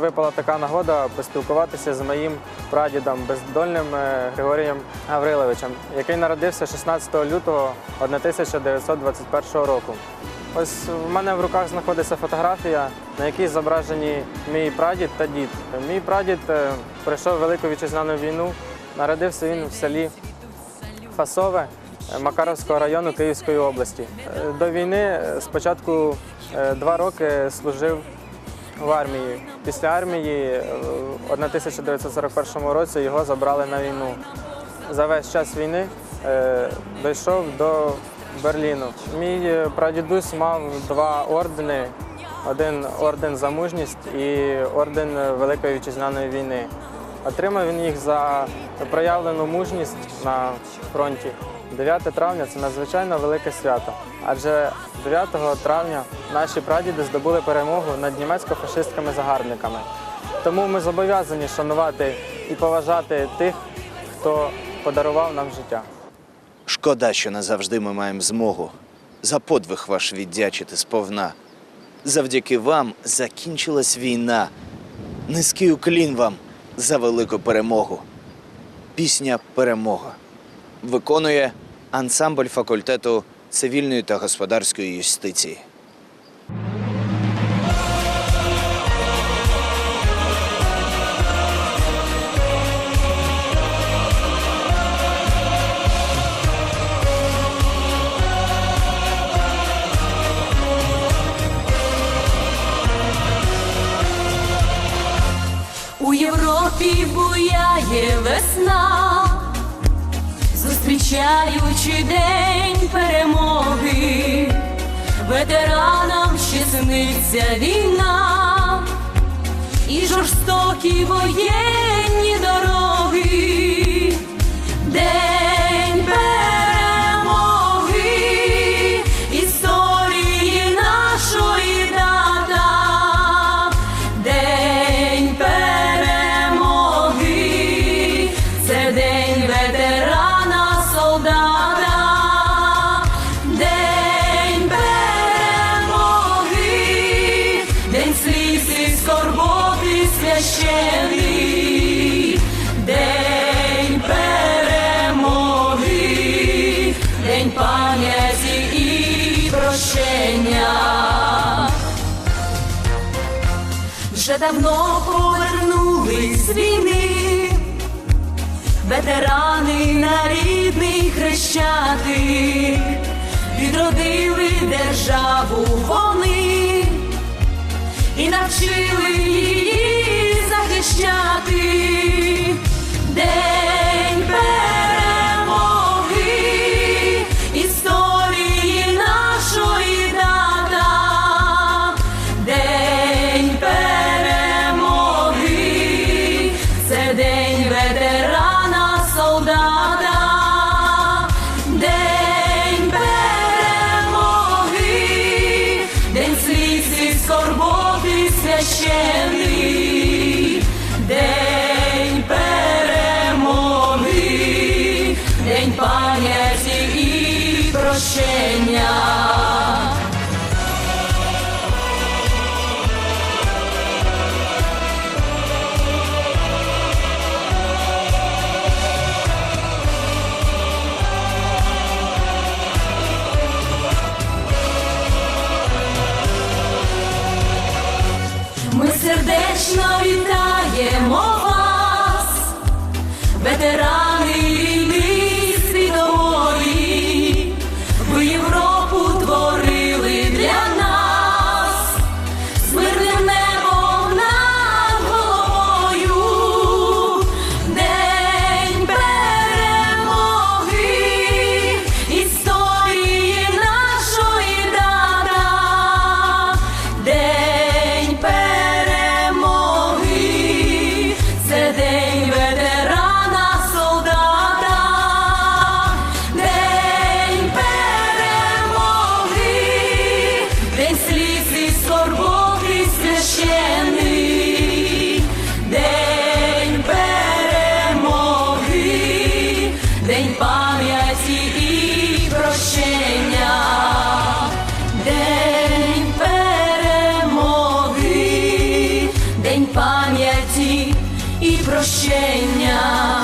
випала така нагода поспілкуватися з моїм прадідом, бездольним е, Григорієм Гавриловичем, який народився 16 лютого 1921 року. Ось в мене в руках знаходиться фотографія, на якій зображені мій прадід та дід. Мій прадід е, пройшов Велику вітчизняну війну. Народився він в селі Фасове е, Макаровського району Київської області. До війни спочатку два роки служив в армії. Після армії е, в 1941 році його забрали на війну. За весь час війни е, дійшов до Берліну. Мій е, прадідусь мав два ордени: один орден за мужність і орден Великої вітчизняної війни. Отримав він їх за проявлену мужність на фронті. 9 травня це надзвичайно велике свято, адже 9 травня наші прадіди здобули перемогу над німецько-фашистськими загарбниками. Тому ми зобов'язані шанувати і поважати тих, хто подарував нам життя. Шкода, що не завжди ми маємо змогу за подвиг ваш віддячити сповна. Завдяки вам закінчилась війна. Низький уклін вам за велику перемогу. Пісня Перемога виконує ансамбль факультету цивільної та господарської юстиції. Буяє весна, зустрічаючи день перемоги, ветеранам ще сниться війна. І жорстокі воєнні священий. День перемоги, день пам'яті і прощення. Вже давно повернулись з війни, ветерани на рідний хрещатик, відродили державу вони і навчили її захищати. День історії нашої дата. День перемоги, це день ветерана солдата. День день сліз скорботи священий. День перемоги, день пам'яті і прощення. Сердечно вітаємо вас, ветерани і прощення.